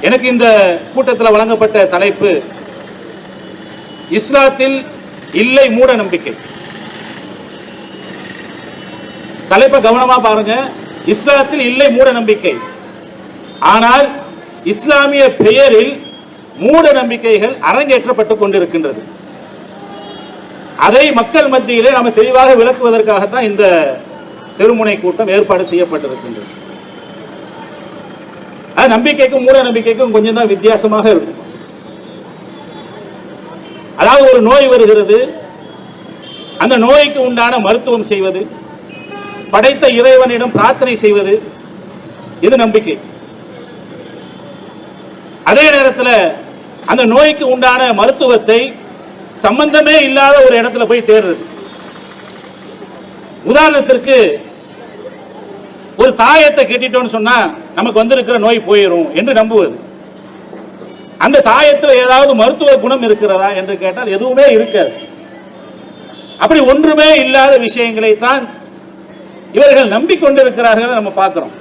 எனக்கு இந்த கூட்டத்தில் வழங்கப்பட்ட தலைப்பு இஸ்லாத்தில் இல்லை மூட நம்பிக்கை. தலைப்பை கவனமா பாருங்க. இஸ்லாத்தில் இல்லை மூட நம்பிக்கை. ஆனால் இஸ்லாமிய பெயரில் மூட நம்பிக்கைகள் அரங்கேற்றப்பட்டுக் கொண்டிருக்கின்றது. அதை மக்கள் மத்தியிலே நாம் தெளிவாக விளக்குவதற்காகத்தான் இந்த தெருமுனை கூட்டம் ஏற்பாடு செய்யப்பட்டிருக்கின்றது. அது நம்பிக்கைக்கும் மூட நம்பிக்கைக்கும் கொஞ்சம் தான் வித்தியாசமாக இருக்கும். அதாவது ஒரு நோய் வருகிறது. அந்த நோய்க்கு உண்டான மருத்துவம் செய்வது படைத்த இறைவனிடம் பிரார்த்தனை செய்வது இது நம்பிக்கை. அதே நேரத்தில் அந்த நோய்க்கு உண்டான மருத்துவத்தை சம்பந்தமே இல்லாத ஒரு இடத்துல போய் தேடுறது உதாரணத்திற்கு ஒரு தாயத்தை கட்டிட்டோம்னு சொன்னா நமக்கு வந்திருக்கிற நோய் போயிடும் என்று நம்புவது. அந்த தாயத்தில் ஏதாவது மருத்துவ குணம் இருக்கிறதா என்று கேட்டால் எதுவுமே இருக்காது. அப்படி ஒன்றுமே இல்லாத விஷயங்களை தான் இவர்கள் நம்பிக்கொண்டிருக்கிறார்கள் நம்ம பார்க்கிறோம்.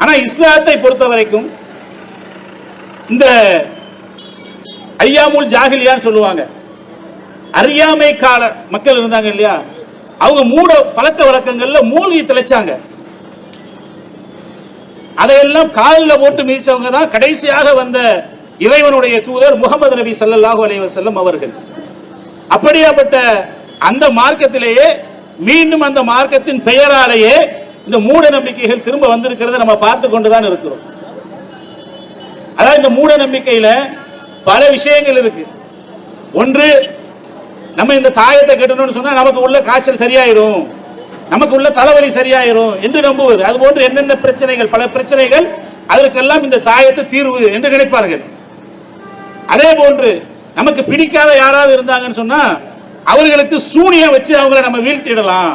ஆனால் இஸ்லாத்தை பொறுத்த வரைக்கும் இந்த ஐயாமுல் ஜாகிலியான்னு சொல்லுவாங்க. அறியாமை கால மக்கள் இருந்தாங்க இல்லையா? அவங்க மூட பழக்க வழக்கங்கள்ல மூழ்கி திளைச்சாங்க. அதையெல்லாம் காலில் போட்டு மீச்சவங்க தான் கடைசியாக வந்த இறைவனுடைய தூதர் முகமது நபி ஸல்லல்லாஹு அலைஹி வஸல்லம் அவர்கள். அப்படியாப்பட்ட அந்த மார்க்கத்திலேயே மீண்டும் அந்த மார்க்கத்தின் பெயராலேயே இந்த மூட நம்பிக்கைகள் திரும்ப வந்திருக்கிறத நம்ம பார்த்து கொண்டுதான் இருக்கிறோம். அதாவது இந்த மூட நம்பிக்கையில பல விஷயங்கள் இருக்கு. ஒன்று நம்ம இந்த தாயத்தை கட்டணும்னு சொன்னா நமக்கு உள்ள காய்ச்சல் சரியாயிரும். நமக்கு உள்ள தலைவலி சரியாயிரும் என்று நம்புவது. அது போன்று என்னென்ன பிரச்சனைகள்? பல பிரச்சனைகள் அதற்கெல்லாம் இந்த தாயத்து தீர்வு என்று நினைப்பார்கள். அதே போன்று நமக்கு பிடிக்காத யாராவது இருந்தாங்கன்னு சொன்னா அவர்களுக்கு சூனிய வச்சு அவங்கள நம்ம வீழ்த்திடலாம்.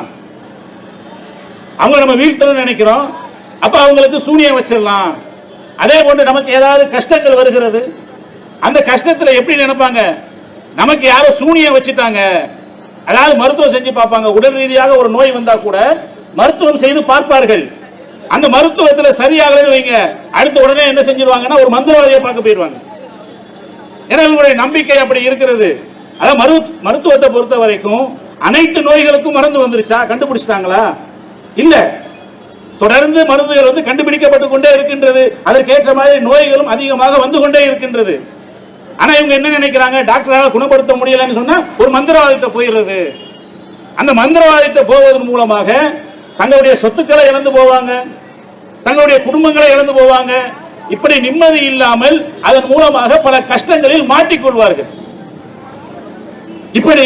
அவங்க நம்ம வீழ்த்தணும்னு நினைக்கிறோம். அப்ப அவங்களுக்கு சூனியம் வச்சிடலாம். அதே போன்று நமக்கு ஏதாவது கஷ்டங்கள் வருகிறது. அந்த கஷ்டத்துல எப்படி நினைப்பாங்க? நமக்கு யாரோ சூனியம் வச்சுட்டாங்க. அதாவது மருத்துவம் செஞ்சு பார்ப்பாங்க. உடல் ரீதியாக ஒரு நோய் வந்தா கூட மருத்துவம் செய்து பார்ப்பார்கள். அந்த மருத்துவத்துல சரியாகலன்னு வைங்க. அடுத்த உடனே என்ன செஞ்சிருவாங்கன்னா ஒரு மந்திரவாதியை பார்க்க போயிடுவாங்க. ஏன்னா இவங்களுடைய நம்பிக்கை அப்படி இருக்கிறது. அதான் மரு மருத்துவத்தை பொறுத்த வரைக்கும் அனைத்து நோய்களுக்கும் மருந்து வந்துருச்சா? கண்டுபிடிச்சிட்டாங்களா? இல்ல. தொடர்ந்து மருந்துகள் வந்து கண்டுபிடிக்கப்பட்டு கொண்டே இருக்கின்றது. அதற்கேற்ற மாதிரி நோய்களும் அதிகமாக வந்து கொண்டே இருக்கின்றது. ஆனா இவங்க என்ன நினைக்கிறாங்க? டாக்டரால குணப்படுத்த முடியலன்னு சொன்னா ஒரு மந்திரவாதிட்ட போயிடுறது. அந்த மந்திரவாதிட்ட போவதன் மூலமாக தங்களுடைய சொத்துக்களை இழந்து போவாங்க. தங்களுடைய குடும்பங்களை இழந்து போவாங்க. இப்படி நிம்மதி இல்லாமல் அதன் மூலமாக பல கஷ்டங்களில் மாட்டிக்கொள்வார்கள். இப்படி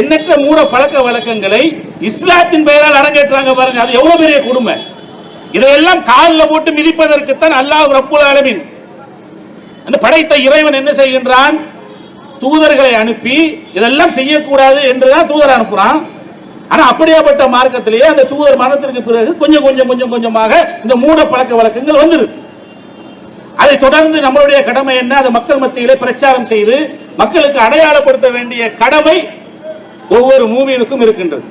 எண்ணற்ற மூட பழக்க வழக்கங்களை இஸ்லாத்தின் பெயரால் அரங்கேற்றாங்க பாருங்க. அது எவ்வளவு பெரிய கொடுமை. இதையெல்லாம் காலில் போட்டு மிதிப்பதற்குத்தான் அல்லாஹ் ரப்புல் ஆலமீன் அந்த படைத்த இறைவன் என்ன செய்கின்றான்? தூதர்களை அனுப்பி இதெல்லாம் செய்யக்கூடாது என்றுதான் தூதர் அனுப்புறான். ஆனா அப்படியாப்பட்ட மார்க்கத்திலேயே அந்த தூதர் மரணத்திற்கு பிறகு கொஞ்சம் கொஞ்சம் கொஞ்சம் கொஞ்சமாக இந்த மூட பழக்க வழக்கங்கள் வந்துருக்கு அதை தொடர்ந்து நம்மளுடைய கடமை என்ன? அதை மக்கள் மத்தியிலே பிரச்சாரம் செய்து மக்களுக்கு அடையாளப்படுத்த வேண்டிய கடமை ஒவ்வொரு மூவியினுக்கும் இருக்கின்றது.